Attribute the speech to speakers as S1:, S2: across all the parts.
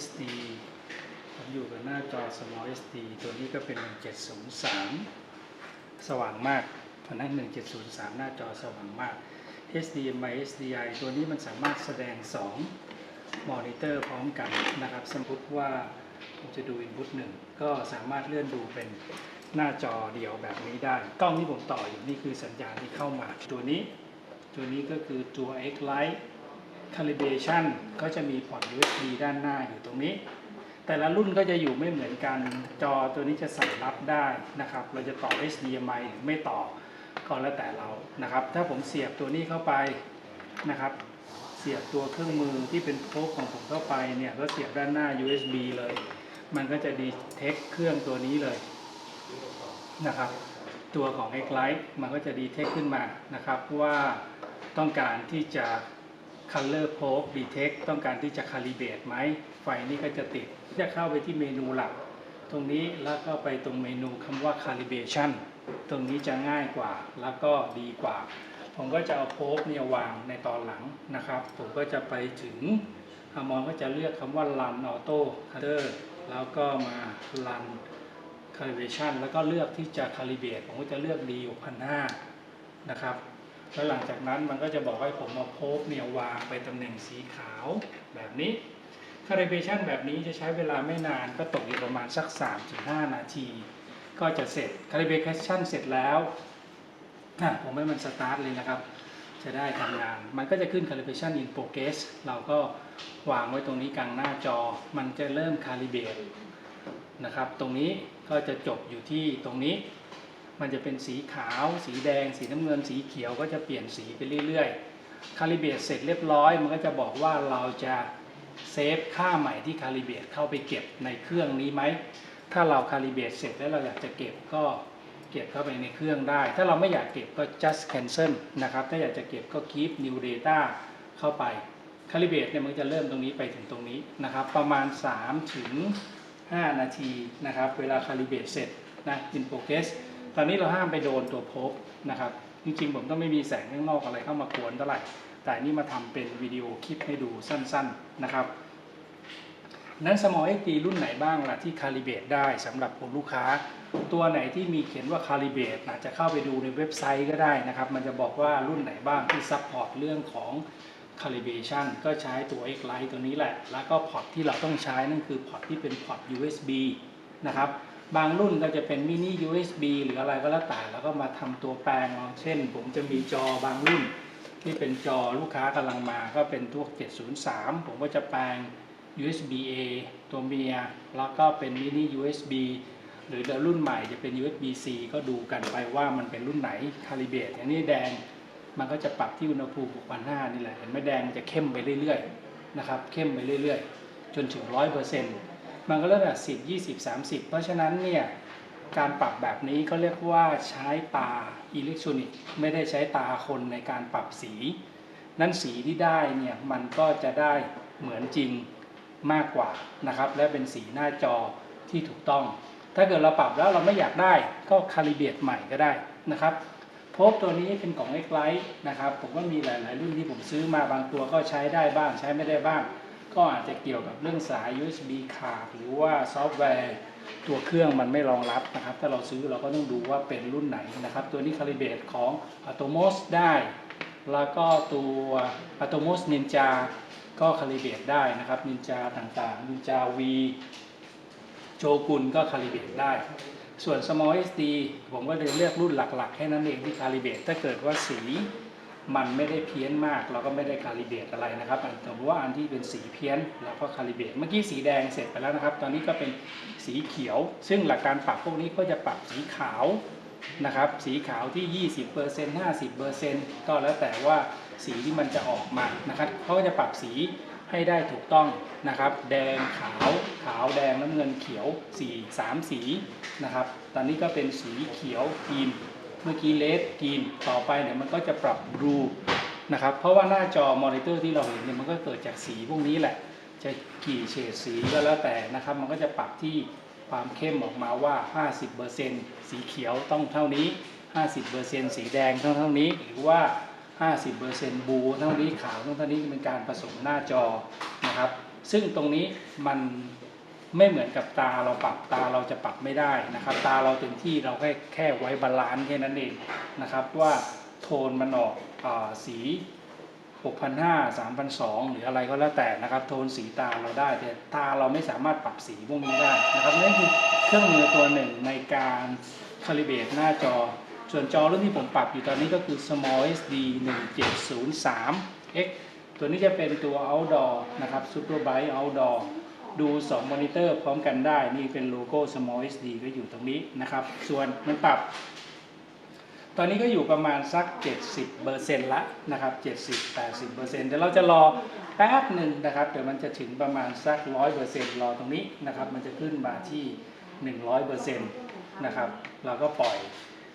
S1: SD ผมอยู่กับหน้าจอ Small SD ตัวนี้ก็เป็น 1703 สว่างมากเพราะนั้น1703 หน้าจอสว่างมาก HDMI SDI ตัวนี้มันสามารถแสดง 2 มอนิเตอร์พร้อมกันนะครับ สมมติว่าผมจะดู input หนึ่งก็สามารถเลื่อนดูเป็นหน้าจอเดียวแบบนี้ได้ กล้องที่ผมต่ออยู่นี่คือสัญญาณที่เข้ามา ตัวนี้ ตัวนี้ก็คือตัว X Lite calibration ก็จะมีพอร์ต USB ด้านหน้าอยู่ตรงนี้ แต่ละรุ่นก็จะอยู่ไม่เหมือนกัน จอตัวนี้จะใส่รับได้นะครับ เราจะต่อ HDMI หรือไม่ต่อก็แล้วแต่เรานะครับ ถ้าผมเสียบตัวนี้เข้าไปนะครับ เสียบตัวเครื่องมือที่เป็นโค้กของผมเข้าไปเนี่ยก็เสียบด้านหน้า USB เลย มันก็จะดีเทคเครื่องตัวนี้เลยนะครับ ตัวของ X Lite มันก็จะดีเทคขึ้นมานะครับว่าต้องการที่จะ Color Probe Detect ต้องการที่จะ Calibrate ไหม ไฟนี่ก็จะติด จะเข้าไปที่เมนูหลัก ตรงนี้แล้วก็ไปตรงเมนูคำว่า Calibration ตรงนี้จะง่ายกว่าแล้วก็ดีกว่า ผมก็จะเอาโพบเนี่ยวางในตอนหลังนะครับ ผมก็จะไปถึงอามอนก็จะเลือกคำว่า Run Auto Color แล้วก็มา Run Calibration แล้วก็เลือกที่จะ Calibrate ผมก็จะเลือก D 6,500นะครับ แล้วหลังจากนั้นมันก็จะบอกให้ผมเอาโพบเนี่ยวางไปตำแหน่งสีขาวแบบนี้ Calibration แบบนี้จะใช้เวลาไม่นานก็ตกอยู่ประมาณสัก 3-5 นาที ก็จะเสร็จ Calibration เสร็จแล้วอะผมให้มันสตาร์ทเลยนะครับ จะได้ทำงาน มันก็จะขึ้น Calibration in progress เราก็วางไว้ตรงนี้กลางหน้าจอ มันจะเริ่ม Calibrate นะครับ ตรงนี้ก็จะจบอยู่ที่ตรงนี้ มันจะเป็นสีขาว สีแดง สีน้ำเงิน สีเขียวก็จะเปลี่ยนสีไปเรื่อยๆ คาลิเบตเสร็จเรียบร้อย มันก็จะบอกว่าเราจะเซฟค่าใหม่ที่คาลิเบตเข้าไปเก็บในเครื่องนี้ไหม ถ้าเราคาลิเบตเสร็จแล้วเราอยากจะเก็บก็เก็บเข้าไปในเครื่องได้ ถ้าเราไม่อยากเก็บก็ just cancel นะครับ ถ้าอยากจะเก็บก็ keep new data เข้าไป คาลิเบตเนี่ยมันจะเริ่มตรงนี้ไปถึงตรงนี้นะครับ ประมาณ 3 ถึง 5 นาทีนะครับ เวลาคาลิเบตเสร็จนะ in progress ตอนนี้เราห้ามไปโดนตัวโพบนะครับ จริงๆผมต้องไม่มีแสงข้างนอกอะไรเข้ามากวนเท่าไหร่ แต่นี่มาทำเป็นวิดีโอคลิปให้ดูสั้นๆนะครับนั้น Small XD รุ่นไหนบ้างล่ะที่ Calibrate ได้สำหรับคุณลูกค้า ตัวไหนที่มีเขียนว่า Calibrate อาจจะเข้าไปดูในเว็บไซต์ก็ได้นะครับ มันจะบอกว่ารุ่นไหนบ้างที่ Support เรื่องของ Calibration ก็ใช้ตัว X Lite ตัวนี้แหละ แล้วก็พอร์ตที่เราต้องใช้นั่นคือพอร์ตที่เป็นพอร์ต USB นะครับ บางรุ่นก็จะเป็นมินิ USB หรืออะไรก็แล้วแต่แล้วก็มาทำตัวแปลงเอาเช่น ผมจะมีจอบางรุ่น ที่เป็นจอลูกค้ากำลังมาก็เป็นพวก 703 ผมก็จะแปลง USB A ตัวเมีย แล้วก็เป็นมินิ USB หรือรุ่นใหม่จะเป็น USB C ก็ดูกันไปว่ามันเป็นรุ่นไหนคาลิเบตอย่างนี้แดงมันก็จะปรับที่อุณหภูมิ6,500นี่แหละเห็นไหมแดงมันจะเข้มไปเรื่อยๆนะครับเข้มไปเรื่อยๆ จนถึง 100% มันก็เริ่มจาก10 20 30เพราะฉะนั้นเนี่ยการปรับแบบนี้เขาเรียกว่าใช้ตาอิเล็กทรอนิกส์ไม่ได้ใช้ตาคนในการปรับสี นั้นสีที่ได้เนี่ยมันก็จะได้เหมือนจริงมากกว่านะครับ และเป็นสีหน้าจอที่ถูกต้อง ถ้าเกิดเราปรับแล้วเราไม่อยากได้ก็คาลิเบตใหม่ก็ได้นะครับพบตัวนี้เป็นของ X Lite นะครับผมก็มีหลาย ๆ รุ่นที่ผมซื้อมาบางตัวก็ใช้ได้บ้างใช้ไม่ได้บ้าง ก็อาจจะเกี่ยวกับเรื่องสาย USB ขาดหรือว่าซอฟต์แวร์ตัวเครื่องมันไม่รองรับนะครับ ถ้าเราซื้อเราก็ต้องดูว่าเป็นรุ่นไหนนะครับ ตัวนี้คาลิเบตของ Atomos ได้ แล้วก็ตัว Atomos Ninja ก็คาลิเบตได้นะครับ Ninja ต่างๆ Ninja V โจกุนก็คาลิเบตได้ ส่วน Small SD ผมก็เลยเลือกรุ่นหลักๆ แค่นั้นเองที่คาลิเบตถ้าเกิดว่าสี มันไม่ได้เพี้ยนมาก เราก็ไม่ได้คาลิเบตอะไรนะครับอันสมมติว่าอันที่เป็นสีเพี้ยนเราก็คาลิเบตเมื่อกี้สีแดงเสร็จไปแล้วนะครับ ตอนนี้ก็เป็นสีเขียว ซึ่งหลักการปรับพวกนี้ก็จะปรับสีขาวนะครับ สีขาวที่ 20% 50%ก็แล้วแต่ว่าสีที่มันจะออกมานะครับเขาก็จะปรับสีให้ได้ถูกต้องนะครับ แดงขาวขาวแดงน้ำเงินเขียวสีสามสีนะครับ ตอนนี้ก็เป็นสีเขียวกรีน เมื่อกี้เลสกรีนต่อไปเนี่ยมันก็จะปรับบลูนะครับเพราะว่าหน้าจอมอนิเตอร์ที่เราเห็นเนี่ยมันก็เกิดจากสีพวกนี้แหละ จะกี่เฉดสีก็แล้วแต่นะครับ มันก็จะปรับที่ความเข้มออกมาว่า 50%สีเขียวต้องเท่านี้ 50%สีแดงต้องเท่านี้ หรือว่า 50%บลูเท่านี้ขาวต้องเท่านี้เป็นการผสมหน้าจอนะครับ ซึ่งตรงนี้มัน ไม่เหมือนกับตาเราปรับตาเราจะปรับไม่ได้นะครับ ตาเราเต็มที่เราแค่แค่ไว้บาลานซ์แค่นั้นเองนะครับว่าโทนมันออกอาสี6,500 3,200 หรืออะไรก็แล้วแต่นะครับ โทนสีตาเราได้ แต่ตาเราไม่สามารถปรับสีพวกนี้ได้นะครับนั่นคือเครื่องมือตัวหนึ่งในการคาลิเบตหน้าจอ ส่วนจอรุ่นที่ผมปรับอยู่ตอนนี้ก็คือ Small SD 1703 X ตัวนี้จะเป็นตัว outdoor นะครับ Super Bright outdoor ดู 2 มอนิเตอร์พร้อมกันได้ นี่เป็นโลโก้ Small SD ก็อยู่ตรงนี้นะครับ ส่วนมันปรับ ตอนนี้ก็อยู่ประมาณสัก 70เปอร์เซ็นต์ละนะครับ 70 80เปอร์เซ็นต์เดี๋ยวเราจะรอแป๊บหนึ่งนะครับ เดี๋ยวมันจะถึงประมาณสัก 100เปอร์เซ็นต์รอตรงนี้นะครับ มันจะขึ้นมาที่ 100เปอร์เซ็นต์นะครับ เราก็ปล่อย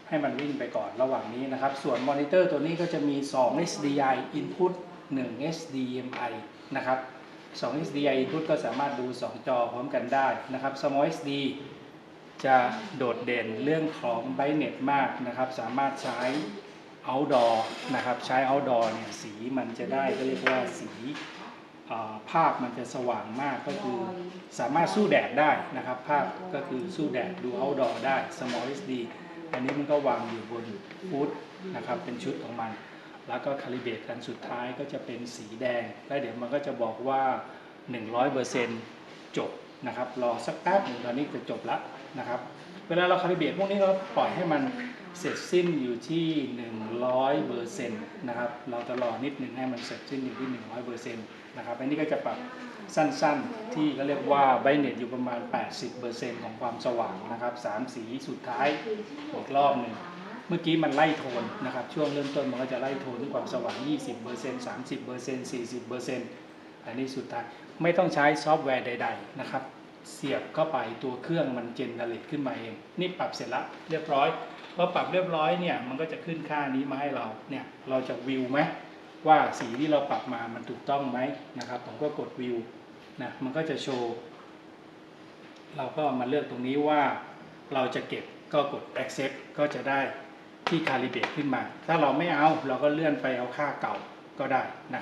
S1: ให้มันวิ่งไปก่อนระหว่างนี้นะครับ ส่วนมอนิเตอร์ตัวนี้ก็จะมี2 SDI input 1 HDMI นะครับ 2 SDI input ก็สามารถดู 2 จอพร้อมกันได้นะครับ Small SD จะโดดเด่นเรื่องของ brightness มากนะครับ สามารถใช้ outdoor นะครับ ใช้ outdoor เนี่ยสีมันจะได้ก็เรียกว่าสีภาพมันจะสว่างมากก็คือสามารถสู้แดดได้นะครับ ภาพก็คือสู้แดดดู outdoor ได้ small SD อันนี้มันก็วางอยู่บนฟุตนะครับ เป็นชุดของมัน แล้วก็คาลิเบตกันสุดท้ายก็จะเป็นสีแดง แล้วเดี๋ยวมันก็จะบอกว่า 100%จบนะครับ รอสักแป๊บหนึ่งตอนนี้จะจบล้วนะครับ เวลาเราคาลิเบตพวกนี้เราปล่อยให้มันเสร็จสิ้นอยู่ที่ 100%นะครับ เราจะรอนิดหนึ่งให้มันเสร็จสิ้นอยู่ที่ 100%นะครับ อันนี้ก็จะปรับสั้นๆ ที่เขาเรียกว่าไบเน็ตอยู่ประมาณ 80%ของความสว่างนะครับสามสีสุดท้ายอีกรอบหนึ่ง เมื่อกี้มันไล่โทนนะครับ ช่วงเริ่มต้นมันก็จะไล่โทนที่ความสว่าง 20% 30% 40%อันนี้สุดท้ายไม่ต้องใช้ซอฟต์แวร์ใด ๆ นะครับ เสียบเข้าไปตัวเครื่องมันเจนเนเรตขึ้นมาเอง นี่ปรับเสร็จล้วเรียบร้อยพอปรับเรียบร้อยเนี่ยมันก็จะขึ้นค่านี้มาให้เราเนี่ยเราจะวิวไหมว่าสีที่เราปรับมามันถูกต้องไหมนะครับผมก็กดวิวนะมันก็จะโชว์เราก็มาเลือกตรงนี้ว่าเราจะเก็บก็กด accept ก็จะได้ ที่คาลิเบตขึ้นมา ถ้าเราไม่เอาเราก็เลื่อนไปเอาค่าเก่าก็ได้นะ